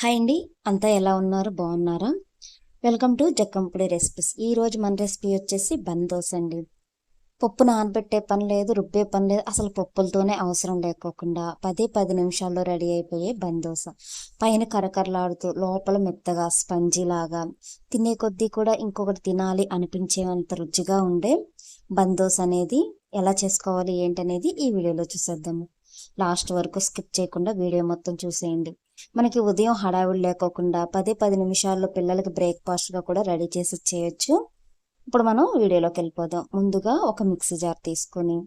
Hi అండి. అంతా ఎలా ఉన్నారు? బాగున్నారా? Welcome to Jakkampudi recipes. ఈరోజు మన రెసిపీ వచ్చేసి బందోస్ అండి. పప్పు నానబెట్టే పని లేదు రుబ్బే పని లేదు. అసలు పప్పులతోనే అవసరం లేకోకుండా పదే పది నిమిషాల్లో రెడీ అయిపోయే బందోస పైన కరకరలాడుతూ లోపల మెత్తగా స్పంజీలాగా తినే కొద్దీ కూడా ఇంకొకటి తినాలి అనిపించేంత రుచిగా ఉండే బందోస్ అనేది ఎలా చేసుకోవాలి ఏంటనేది ఈ వీడియోలో చూసేద్దాము. లాస్ట్ వరకు స్కిప్ చేయకుండా వీడియో మొత్తం చూసేయండి. మనకి ఉదయం హడావిడి లేకోకుండా పదే పది నిమిషాల్లో పిల్లలకి బ్రేక్ఫాస్ట్గా కూడా రెడీ చేసి చేయొచ్చు ఇప్పుడు మనం వీడియోలోకి వెళ్ళిపోదాం. ముందుగా ఒక మిక్సీ జార్ తీసుకొని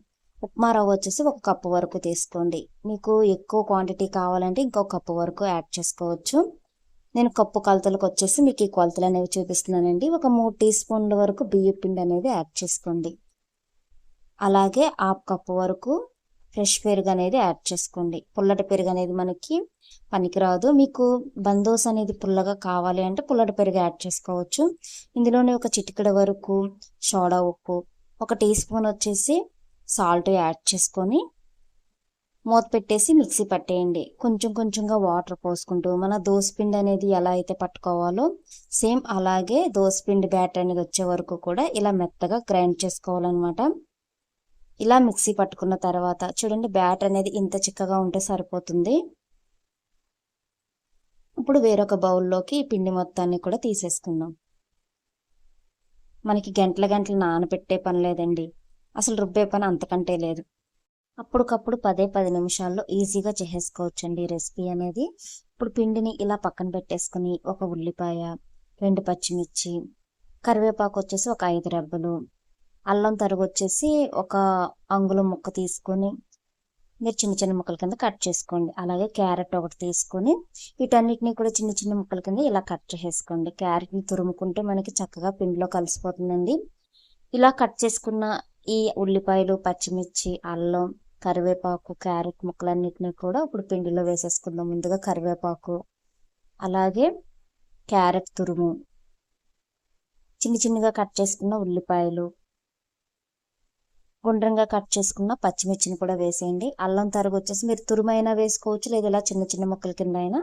ఉప్మా రవ్వ వచ్చేసి ఒక కప్పు వరకు తీసుకోండి. మీకు ఎక్కువ క్వాంటిటీ కావాలంటే ఇంకో కప్పు వరకు యాడ్ చేసుకోవచ్చు. నేను కప్పు కొలతలకు వచ్చేసి మీకు ఈ కొలతలు అనేవి చూపిస్తున్నానండి. ఒక మూడు టీ స్పూన్ల వరకు బియ్య పిండి అనేది యాడ్ చేసుకోండి. అలాగే హాఫ్ కప్పు వరకు ఫ్రెష్ పెరుగు అనేది యాడ్ చేసుకోండి. పుల్లటి పెరుగు అనేది మనకి పనికిరాదు. మీకు బందోస్ అనేది పుల్లగా కావాలి అంటే పుల్లటి పెరుగు యాడ్ చేసుకోవచ్చు. ఇందులోనే ఒక చిటికెడ వరకు సోడా ఉప్పు ఒక టీ స్పూన్ వచ్చేసి సాల్ట్ యాడ్ చేసుకొని మూత పెట్టేసి మిక్సీ పట్టేయండి. కొంచెం కొంచెంగా వాటర్ పోసుకుంటూ మన దోసపిండి అనేది ఎలా అయితే పట్టుకోవాలో సేమ్ అలాగే దోసపిండి బ్యాటర్ అనేది వచ్చే వరకు కూడా ఇలా మెత్తగా గ్రైండ్ చేసుకోవాలన్నమాట. ఇలా మిక్సీ పట్టుకున్న తర్వాత చూడండి బ్యాటర్ అనేది ఇంత చిక్కగా ఉంటే సరిపోతుంది. ఇప్పుడు వేరొక బౌల్లోకి ఈ పిండి మొత్తాన్ని కూడా తీసేసుకుందాం. మనకి గంటల గంటలు నానబెట్టే పని లేదండి. అసలు రుబ్బే పని అంతకంటే లేదు. అప్పటికప్పుడు పదే పది నిమిషాల్లో ఈజీగా చేసేసుకోవచ్చండి ఈ రెసిపీ అనేది. ఇప్పుడు పిండిని ఇలా పక్కన పెట్టేసుకుని ఒక ఉల్లిపాయ రెండు పచ్చిమిర్చి కరివేపాకు వచ్చేసి ఒక ఐదు రెబ్బలు అల్లం తరుగు వచ్చేసి ఒక అంగుళం ముక్క తీసుకొని మీరు చిన్న చిన్న ముక్కల కింద కట్ చేసుకోండి. అలాగే క్యారెట్ ఒకటి తీసుకొని వీటన్నిటిని కూడా చిన్న చిన్న ముక్కల కింద ఇలా కట్ చేసేసుకోండి. క్యారెట్ని తురుముకుంటే మనకి చక్కగా పిండిలో కలిసిపోతుందండి. ఇలా కట్ చేసుకున్న ఈ ఉల్లిపాయలు పచ్చిమిర్చి అల్లం కరివేపాకు క్యారెట్ ముక్కలన్నిటిని కూడా ఇప్పుడు పిండిలో వేసేసుకుందాం. ముందుగా కరివేపాకు అలాగే క్యారెట్ తురుము. చిన్న చిన్నగా కట్ చేసుకున్న ఉల్లిపాయలు గుండ్రంగా కట్ చేసుకున్న పచ్చిమిర్చిని కూడా వేసేయండి. అల్లం తరుగు వచ్చేసి మీరు తురుమైనా వేసుకోవచ్చు లేదా ఇలా చిన్న చిన్న ముక్కల కింద అయినా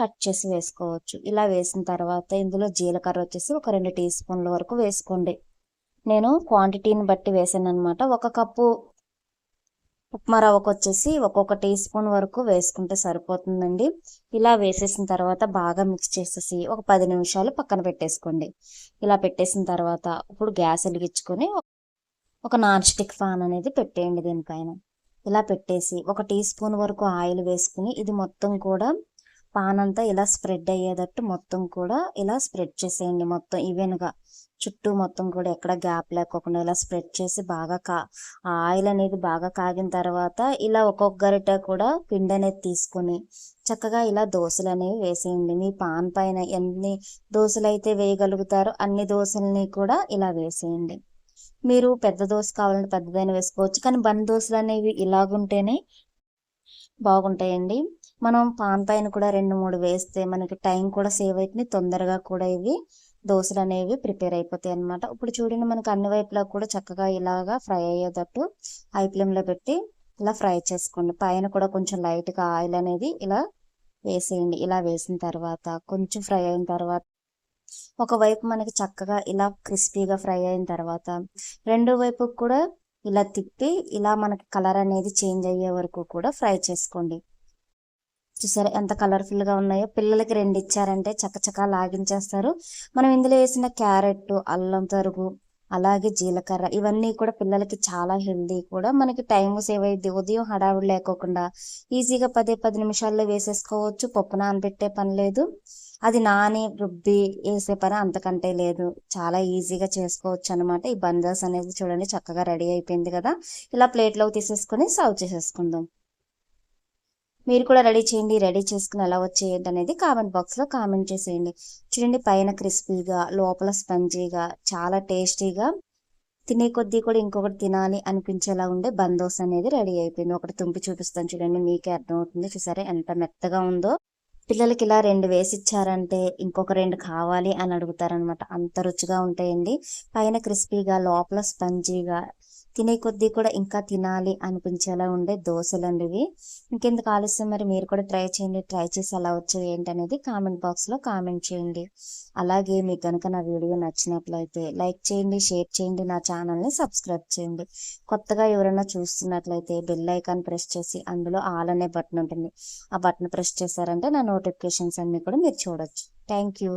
కట్ చేసి వేసుకోవచ్చు. ఇలా వేసిన తర్వాత ఇందులో జీలకర్ర వచ్చేసి ఒక రెండు టీ స్పూన్ల వరకు వేసుకోండి. నేను క్వాంటిటీని బట్టి వేసాను అనమాట ఒక కప్పు ఉప్మా రవ్వకు వచ్చేసి ఒక్కొక్క టీ స్పూన్ వరకు వేసుకుంటే సరిపోతుందండి. ఇలా వేసేసిన తర్వాత బాగా మిక్స్ చేసేసి ఒక పది నిమిషాలు పక్కన పెట్టేసుకోండి. ఇలా పెట్టేసిన తర్వాత ఇప్పుడు గ్యాస్ వెలిగించుకొని ఒక నాన్ స్టిక్ ఫ్యాన్ అనేది పెట్టేయండి దీనిపైన. ఇలా పెట్టేసి ఒక టీ స్పూన్ వరకు ఆయిల్ వేసుకుని ఇది మొత్తం కూడా పాన్ అంతా ఇలా స్ప్రెడ్ అయ్యేటట్టు మొత్తం కూడా ఇలా స్ప్రెడ్ చేసేయండి మొత్తం ఈవెన్గా చుట్టూ మొత్తం కూడా ఎక్కడ గ్యాప్ లేకోకుండా ఇలా స్ప్రెడ్ చేసి బాగా కా ఆయిల్ అనేది బాగా కాగిన తర్వాత ఇలా ఒక్కొక్క గరిట కూడా పిండి అనేది తీసుకొని చక్కగా ఇలా దోశలు అనేవి వేసేయండి. మీ పాన్ పైన ఎన్ని దోశలు అయితే వేయగలుగుతారో అన్ని దోశల్ని కూడా ఇలా వేసేయండి. మీరు పెద్ద దోశ కావాలంటే పెద్దదైన వేసుకోవచ్చు. కానీ బన్ దోశలు అనేవి ఇలాగుంటేనే బాగుంటాయండి. మనం పాన్ పైన కూడా రెండు మూడు వేస్తే మనకి టైం కూడా సేవ్ అవుతుంది. తొందరగా కూడా ఇవి దోశలు అనేవి ప్రిపేర్ అయిపోతాయి అనమాట ఇప్పుడు చూడండి మనకి అన్ని వైపులా కూడా చక్కగా ఇలాగా ఫ్రై అయ్యేటట్టు ఐ ఫ్లేమ్లో పెట్టి ఇలా ఫ్రై చేసుకోండి. పైన కూడా కొంచెం లైట్గా ఆయిల్ అనేది ఇలా వేసేయండి. ఇలా వేసిన తర్వాత కొంచెం ఫ్రై అయిన తర్వాత ఒకవైపు మనకి చక్కగా ఇలా క్రిస్పీగా ఫ్రై అయిన తర్వాత రెండో వైపు కూడా ఇలా తిప్పి ఇలా మనకి కలర్ అనేది చేంజ్ అయ్యే వరకు కూడా ఫ్రై చేసుకోండి. చూసారా ఎంత కలర్ఫుల్గా ఉన్నాయో? పిల్లలకి రెండు ఇచ్చారంటే చక్కచక్క లాగించేస్తారు. మనం ఇందులో వేసిన క్యారెట్ అల్లం తరుగు అలాగే జీలకర్ర ఇవన్నీ కూడా పిల్లలకి చాలా హెల్దీ కూడా మనకి టైం సేవ్ అయ్యింది ఉదయం హడావుడి లేకోకుండా ఈజీగా పదే పది నిమిషాల్లో వేసేసుకోవచ్చు. పప్పు నానబెట్టే పని లేదు. అది నాని రుబ్బి వేసే పని అంతకంటే లేదు. చాలా ఈజీగా చేసుకోవచ్చు అనమాట ఈ బందాస్ అనేది చూడండి చక్కగా రెడీ అయిపోయింది కదా. ఇలా ప్లేట్లోకి తీసేసుకొని సర్వ్ చేసేసుకుందాం. మీరు కూడా రెడీ చేయండి. రెడీ చేసుకుని ఎలా వచ్చేయండి అనేది కామెంట్ బాక్స్లో కామెంట్ చేసేయండి. చూడండి పైన క్రిస్పీగా లోపల స్పంజీగా చాలా టేస్టీగా తినే కొద్దీ కూడా ఇంకొకటి తినాలి అనిపించేలా ఉండే బందోస్ అనేది రెడీ అయిపోయింది. ఒకటి తుంపి చూపిస్తాను చూడండి మీకే అర్థమవుతుంది. చూసారా ఎంత మెత్తగా ఉందో. పిల్లలకి ఇలా రెండు వేసి ఇచ్చారంటే ఇంకొక రెండు కావాలి అని అడుగుతారనమాట అంత రుచిగా ఉంటాయండి. పైన క్రిస్పీగా లోపల స్పంజీగా తినే కొద్దీ కూడా ఇంకా తినాలి అనిపించేలా ఉండే దోశలు అండి ఇవి ఇంకెందుకు ఆలస్యం మరి? మీరు కూడా ట్రై చేయండి. ట్రై చేసి అలా వచ్చాయి ఏంటనేది కామెంట్ బాక్స్లో కామెంట్ చేయండి. అలాగే మీకు కనుక నా వీడియో నచ్చినట్లయితే లైక్ చేయండి షేర్ చేయండి నా ఛానల్ని సబ్స్క్రైబ్ చేయండి. కొత్తగా ఎవరైనా చూస్తున్నట్లయితే బెల్ ఐకాన్ ప్రెస్ చేసి అందులో ఆల్ అనే బటన్ ఉంటుంది. ఆ బటన్ ప్రెస్ చేశారంటే నా నోటిఫికేషన్స్ అన్నీ కూడా మీరు చూడొచ్చు. Thank you.